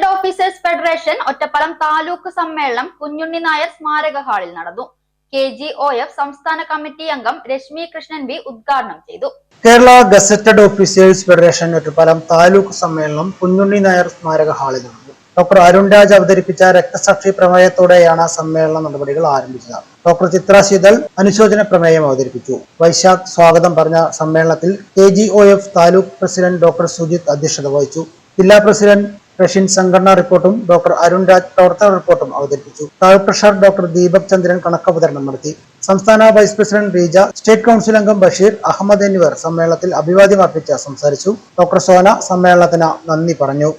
Gazetted officers federation Ottapalam taluk സമ്മേളനം കുഞ്ഞുണ്ണി നായർ സ്മാരക ഹാളിൽ നടന്നു. കെ ജി ഒ എഫ് സംസ്ഥാന കമ്മിറ്റി അംഗം രശ്മി കൃഷ്ണൻ ബി ഉദ്ഘാടനം ചെയ്തു. Kerala gazetted officers federation Ottapalam taluk സമ്മേളനം കുഞ്ഞുണ്ണി നായർ സ്മാരക ഹാളിൽ നടന്നു. ഡോക്ടർ അരുൺ രാജ് അവതരിപ്പിച്ച രക്തസാക്ഷി പ്രമേയത്തോടെയാണ് സമ്മേളന നടപടികൾ ആരംഭിച്ചത്. ഡോക്ടർ ചിത്ര ശീതൽ അനുശോചന പ്രമേയം അവതരിപ്പിച്ചു. വൈശാഖ് സ്വാഗതം പറഞ്ഞ സമ്മേളനത്തിൽ K G O F taluk president doctor Sujith അധ്യക്ഷത വഹിച്ചു. ജില്ലാ പ്രസിഡന്റ് റഷ്യൻ സംഘടനാ റിപ്പോർട്ടും ഡോക്ടർ അരുൺ രാജ് പ്രവർത്തന റിപ്പോർട്ടും അവതരിപ്പിച്ചു. താഴ് ട്രഷറർ ഡോക്ടർ ദീപക് ചന്ദ്രൻ കണക്കവതരണം നടത്തി. സംസ്ഥാന vice president Reeja state council അംഗം ബഷീർ അഹമ്മദ് എന്നിവർ സമ്മേളനത്തിൽ അഭിവാദ്യം അർപ്പിച്ച് സംസാരിച്ചു. ഡോക്ടർ സോന സമ്മേളനത്തിന് നന്ദി പറഞ്ഞു.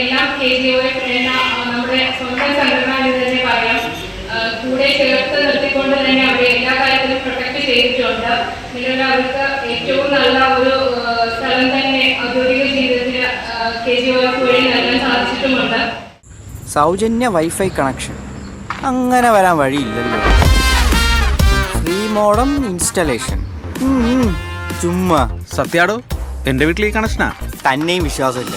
എല്ലാം കെ ജി ഒ നമ്മുടെ സ്വന്തം സംഘടന എന്ന് തന്നെ പറയാം. കൂടെ ചേർത്ത് നിർത്തിക്കൊണ്ട് തന്നെ അവരെ എല്ലാ കാര്യത്തിലും പ്രൊട്ടക്ട് ചെയ്തിട്ടുണ്ട്. നിലവിൽ അവർക്ക് ഏറ്റവും നല്ല ഒരു സ്ഥലം തന്നെ ഔദ്യോഗിക ജീവിതത്തിൽ കെ ജി ഒ എഫ് വഴി നൽകാൻ സാധിച്ചിട്ടുമുണ്ട്. സൗജന്യ വൈഫൈ കണക്ഷൻ അങ്ങനെ വരാൻ വഴിയില്ലല്ലോ. ഫ്രീ മോഡം ഇൻസ്റ്റലേഷൻ ചുമ്മാ. സത്യാടോ എന്റെ വീട്ടിൽ ഈ കണക്ഷനാ തന്നെയും വിശ്വാസമില്ല.